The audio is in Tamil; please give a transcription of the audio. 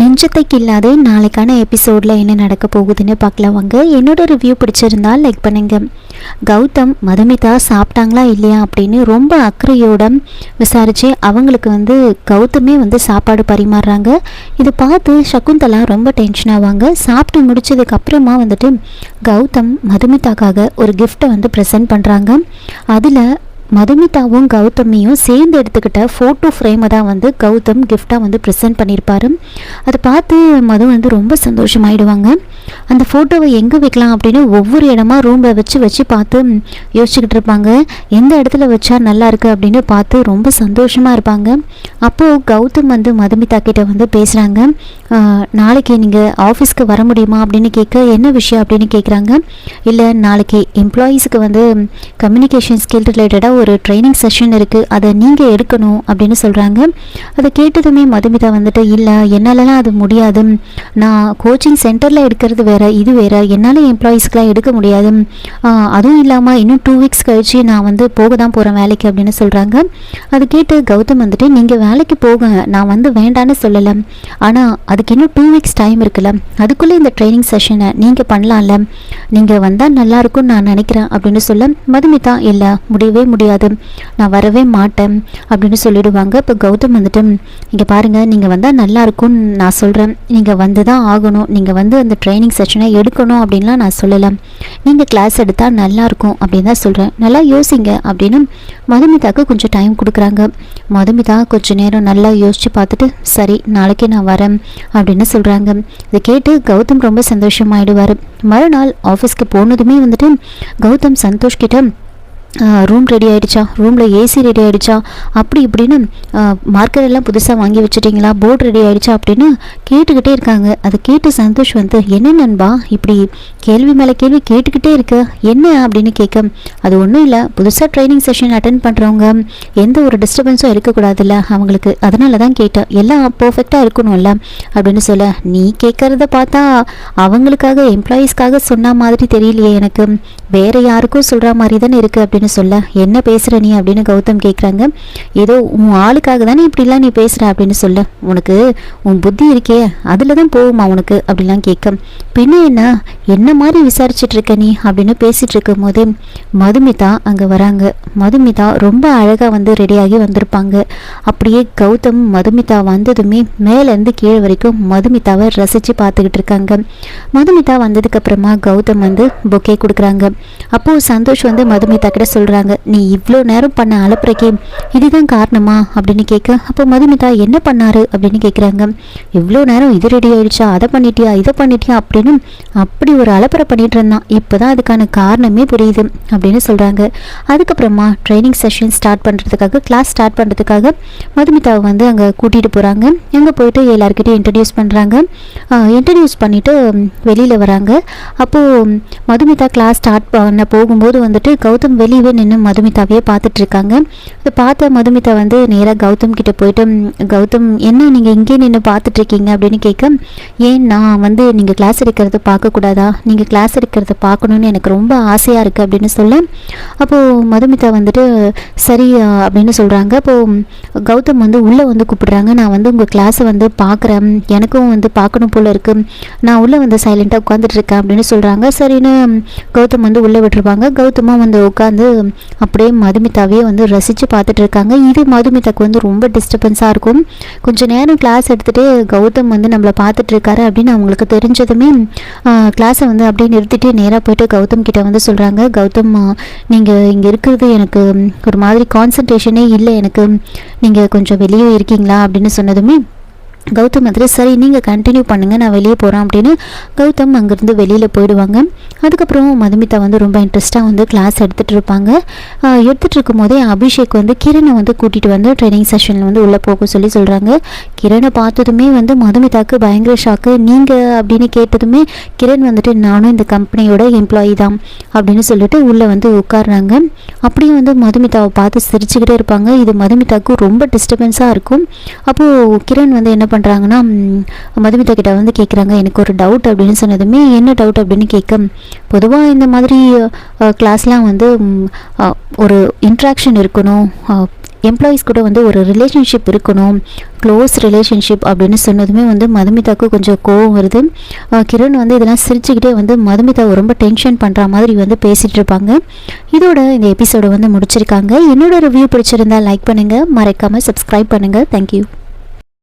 நெஞ்சத்தைக்கு இல்லாத நாளைக்கான எபிசோடில் என்ன நடக்க போகுதுன்னு பார்க்கலாம் வாங்க. என்னோட ரிவ்யூ பிடிச்சிருந்தா லைக் பண்ணுங்க. கௌதம் மதுமிதா சாப்பிட்டாங்களா இல்லையா அப்படின்னு ரொம்ப அக்கறையோட விசாரித்து அவங்களுக்கு வந்து கௌதமே வந்து சாப்பாடு பரிமாறுறாங்க. இதை பார்த்து சகுந்தலா ரொம்ப டென்ஷன் ஆவாங்க. சாப்பிட்டு முடிச்சதுக்கு அப்புறமா வந்துட்டு கௌதம் மதுமிதாக்காக ஒரு கிஃப்ட்டை வந்து ப்ரெசென்ட் பண்ணுறாங்க அதில் மதுமிதாவும் கௌதமியும் சேர்ந்து எடுத்துக்கிட்ட ஃபோட்டோ ஃப்ரேமை தான் வந்து கௌதம் கிஃப்டாக வந்து ப்ரெசென்ட் பண்ணியிருப்பாரு அதை பார்த்து மது வந்து ரொம்ப சந்தோஷமாயிடுவாங்க. அந்த ஃபோட்டோவை எங்கே வைக்கலாம் அப்படின்னு ஒவ்வொரு இடமா ரூமில் வச்சு வச்சு பார்த்து யோசிச்சுக்கிட்டு இருப்பாங்க. எந்த இடத்துல வச்சா நல்லா இருக்குது அப்படின்னு பார்த்து ரொம்ப சந்தோஷமாக இருப்பாங்க. அப்போது கௌதம் வந்து மதுமிதா கிட்ட வந்து பேசுகிறாங்க நாளைக்கு நீங்கள் ஆஃபீஸ்க்கு வர முடியுமா? அப்படின்னு கேட்க என்ன விஷயம்? அப்படின்னு கேட்குறாங்க இல்லை நாளைக்கு எம்ப்ளாயீஸுக்கு வந்து கம்யூனிகேஷன் ஸ்கில் ரிலேட்டடாக ஒரு ட்ரைனிங் செஷன் இருக்குது அதை நீங்கள் எடுக்கணும் அப்படின்னு சொல்கிறாங்க அதை கேட்டதுமே மதுமிதா வந்துட்டு இல்லை என்னாலலாம் அது முடியாது. நான் கோச்சிங் சென்டரில் எடுக்கிறது வேற இது வேற. என்னால் எம்ப்ளாயீஸ்க்கெலாம் எடுக்க முடியாது. அதுவும் இல்லாமல் இன்னும் டூ வீக்ஸ் கழிச்சு நான் வந்து போக தான் போகிறேன் வேலைக்கு அப்படின்னு சொல்கிறாங்க அது கேட்டு கௌதம் வந்துட்டு நீங்கள் வேலைக்கு போக நான் வந்து வேண்டான்னு சொல்லலை. ஆனால் அதுக்கு இன்னும் டூ வீக்ஸ் டைம் இருக்குல்ல. அதுக்குள்ளே இந்த ட்ரைனிங் செஷனை நீங்கள் பண்ணலாம்ல. நீங்கள் வந்தால் நல்லா இருக்கும்னு நான் நினைக்கிறேன் அப்படின்னு சொல்ல மதுமிதா இல்லை முடியவே முடியாது. நான் வரவே மாட்டேன் அப்படின்னு சொல்லிடுவாங்க. இப்போ கௌதம் வந்துட்டு இங்கே பாருங்கள் நீங்கள் வந்தால் நல்லா இருக்கும்னு நான் சொல்கிறேன் நீங்கள் வந்து தான் ஆகணும். நீங்கள் வந்து அந்த ட்ரைனிங் செஷனை எடுக்கணும் அப்படின்லாம் நான் சொல்லலை. நீங்கள் கிளாஸ் எடுத்தால் நல்லாயிருக்கும் அப்படின்னு தான் சொல்கிறேன் நல்லா யோசிங்க அப்படின்னு மதுமிதாக்கு கொஞ்சம் டைம் கொடுக்குறாங்க. மதுமிதா கொஞ்சம் நேரம் நல்லா யோசித்து பார்த்துட்டு சரி நாளைக்கே நான் வரேன் அப்படின்னு சொல்கிறாங்க இதை கேட்டு கௌதம் ரொம்ப சந்தோஷமாயிடுவார். மறுநாள் ஆஃபீஸ்க்கு போனதுமே வந்துட்டு கௌதம் சந்தோஷ் கிட்ட ரூம் ரெடி ஆகிடுச்சா ரூமில் ஏசி ரெடி ஆகிடுச்சா அப்படி இப்படின்னு மார்க்கர் எல்லாம் புதுசாக வாங்கி வச்சுட்டிங்களா? போர்டு ரெடி ஆகிடுச்சா அப்படின்னு கேட்டுக்கிட்டே இருக்காங்க. அதை கேட்டு சந்தோஷ் வந்து என்ன நண்பா இப்படி கேள்வி மேலே கேள்வி கேட்டுக்கிட்டே இருக்கு? என்ன? அப்படின்னு கேட்க அது ஒன்றும் இல்லை. புதுசாக ட்ரைனிங் செஷன் அட்டன் பண்ணுறவங்க எந்த ஒரு டிஸ்டர்பன்ஸும் இருக்கக்கூடாதுல்ல. அவங்களுக்கு அதனால தான் கேட்டேன். எல்லாம் பர்ஃபெக்டாக இருக்கணும்ல. அப்படின்னு சொல்ல நீ கேட்குறத பார்த்தா அவங்களுக்காக எம்ப்ளாயீஸ்க்காக சொன்ன மாதிரி தெரியலையே எனக்கு. வேறு யாருக்கும் சொல்கிற மாதிரி தானே இருக்குது அப்படின்னு சொல்ல என்ன பேசுகிற நீ? அப்படின்னு கௌதம் கேட்குறாங்க ஏதோ உன் ஆளுக்காக தானே இப்படிலாம் நீ பேசுகிற அப்படின்னு சொல்ல உனக்கு உன் புத்தி இருக்கே அதில் தான் போகுமா உனக்கு? அப்படிலாம் கேட்க பின்ன என்ன? என்ன மாதிரி விசாரிச்சுட்டு இருக்க நீ? அப்படின்னு பேசிட்டு இருக்கும் போதே மதுமிதா அங்கே வராங்க. மதுமிதா ரொம்ப அழகாக வந்து ரெடியாகி வந்திருப்பாங்க. அப்படியே கௌதம் மதுமிதா வந்ததுமே மேலேருந்து கீழே வரைக்கும் மதுமிதாவை ரசித்து பார்த்துக்கிட்டு இருக்காங்க மதுமிதா வந்ததுக்கு அப்புறமா கௌதம் வந்து பொக்கே கொடுக்குறாங்க. அப்போது சந்தோஷ் வந்து மதுமிதா கிட்ட சொல்கிறாங்க நீ இவ்வளோ நேரம் பண்ண அலப்புறக்கே இதுதான் காரணமா? அப்படின்னு கேட்க அப்போ மதுமிதா என்ன பண்ணாரு? அப்படின்னு கேட்குறாங்க. இவ்வளோ நேரம் இது ரெடி ஆயிடுச்சா? அதை பண்ணிட்டியா? இதை பண்ணிட்டியா? அப்படின்னு அப்படி ஒரு அலப்பறை பண்ணிட்டு இருந்தான். இப்போ தான் அதுக்கான காரணமே புரியுது அப்படின்னு சொல்கிறாங்க அதுக்கப்புறமா ட்ரைனிங் செஷன் ஸ்டார்ட் பண்ணுறதுக்காக கிளாஸ் ஸ்டார்ட் பண்ணுறதுக்காக மதுமிதாவை வந்து அங்கே கூட்டிகிட்டு போகிறாங்க அங்கே போயிட்டு எல்லாருக்கிட்டையும் இன்ட்ரடியூஸ் பண்ணுறாங்க இன்ட்ரடியூஸ் பண்ணிவிட்டு வெளியில் வராங்க. அப்போது மதுமிதா கிளாஸ் ஸ்டார்ட் பண்ண போகும்போது வந்துட்டு கௌதம் வெளியவே நின்று மதுமிதாவையே பார்த்துட்டு இருக்காங்க அதை பார்த்த மதுமிதா வந்து நேராக கௌதம் கிட்ட போயிட்டு கௌதம் என்ன நீங்கள் இங்கே நின்று பார்த்துட்டு இருக்கீங்க அப்படின்னு கேட்க ஏன் நான் வந்து நீங்கள் கிளாஸ் எடுக்கிறத பார்க்கக்கூடாதா? நீங்கள் கிளாஸ் எடுக்கிறத பார்க்கணுன்னு எனக்கு ரொம்ப ஆசையாக இருக்குது அப்படின்னு சொல்ல அப்போது மதுமிதா வந்துட்டு சரி அப்படின்னு சொல்கிறாங்க அப்போது கௌதம் வந்து உள்ளே வந்து கூப்பிடுறாங்க. நான் வந்து உங்கள் கிளாஸை வந்து பார்க்குறேன். எனக்கும் வந்து பார்க்கணும் போல் இருக்குது நான் உள்ளே வந்து சைலண்ட்டாக உட்காந்துட்டு இருக்கேன் அப்படின்னு சொல்கிறாங்க சரின்னு கௌதம் வந்து உள்ளே விட்டுருப்பாங்க கௌதமாக வந்து உட்காந்து அப்படியே மதுமிதாவே வந்து ரசித்து பார்த்துட்டு இருக்காங்க இது மதுமிதாக்கு வந்து ரொம்ப டிஸ்டர்பன்ஸாக இருக்கும். கொஞ்சம் நேரம் கிளாஸ் எடுத்துகிட்டு கௌதம் வந்து நம்மளை பார்த்துட்டு இருக்காரு அப்படின்னு அவங்களுக்கு தெரிஞ்சதுமே கிளாஸை வந்து அப்படியே நிறுத்திட்டு நேராக போயிட்டு கௌதம் கிட்டே வந்து சொல்கிறாங்க கௌதம் நீங்கள் இங்கே இருக்கிறது எனக்கு ஒரு மாதிரி கான்சன்ட்ரேஷனே இல்லை. எனக்கு நீங்கள் கொஞ்சம் வெளியே இருக்கீங்களா? அப்படின்னு சொன்னதுமே கௌதம் வந்துட்டு சரி நீங்கள் கண்டினியூ பண்ணுங்கள் நான் வெளியே போகிறேன் அப்படின்னு கௌதம் அங்கேருந்து வெளியில் போயிடுவாங்க. அதுக்கப்புறம் மதுமிதா வந்து ரொம்ப இன்ட்ரெஸ்ட்டாக வந்து கிளாஸ் எடுத்துகிட்டு இருப்பாங்க. எடுத்துகிட்டு இருக்கும் போதே அபிஷேக் வந்து கிரணை வந்து கூட்டிகிட்டு வந்து ட்ரைனிங் செஷனில் வந்து உள்ளே போக சொல்லி சொல்கிறாங்க கிரணை பார்த்ததுமே வந்து மதுமிதாக்கு பயங்கர ஷாக்கு நீங்கள் அப்படின்னு கேட்டதுமே கிரண் வந்துட்டு நானும் இந்த கம்பெனியோட எம்ப்ளாயி தான் அப்படின்னு சொல்லிட்டு உள்ளே வந்து உட்கார்றாங்க. அப்படியே வந்து மதுமிதாவை பார்த்து சிரிச்சுக்கிட்டே இருப்பாங்க. இது மதுமிதாவுக்கு ரொம்ப டிஸ்டர்பன்ஸாக இருக்கும். அப்போது கிரண் வந்து என்ன பண்ணுறாங்கன்னா மதுமிதா கிட்ட வந்து கேட்குறாங்க எனக்கு ஒரு டவுட் அப்படின்னு சொன்னதுமே என்ன டவுட் அப்படின்னு கேட்க பொதுவாக இந்த மாதிரி கிளாஸ்லாம் வந்து ஒரு இன்ட்ராக்ஷன் இருக்கணும். எம்ப்ளாயீஸ் கூட வந்து ஒரு ரிலேஷன்ஷிப் இருக்கணும். க்ளோஸ் ரிலேஷன்ஷிப் அப்படின்னு சொன்னதுமே வந்து மதுமிதாவுக்கு கொஞ்சம் கோவம் வருது. கிரண் வந்து இதெல்லாம் சிரிச்சுக்கிட்டே வந்து மதுமிதாவை ரொம்ப டென்ஷன் பண்ணுற மாதிரி வந்து பேசிகிட்டு இருப்பாங்க. இதோட இந்த எபிசோடை வந்து முடிச்சிருக்காங்க. என்னோட ரிவ்யூ பிடிச்சிருந்தா லைக் பண்ணுங்கள் மறக்காமல் சப்ஸ்கிரைப் பண்ணுங்கள் தேங்க்யூ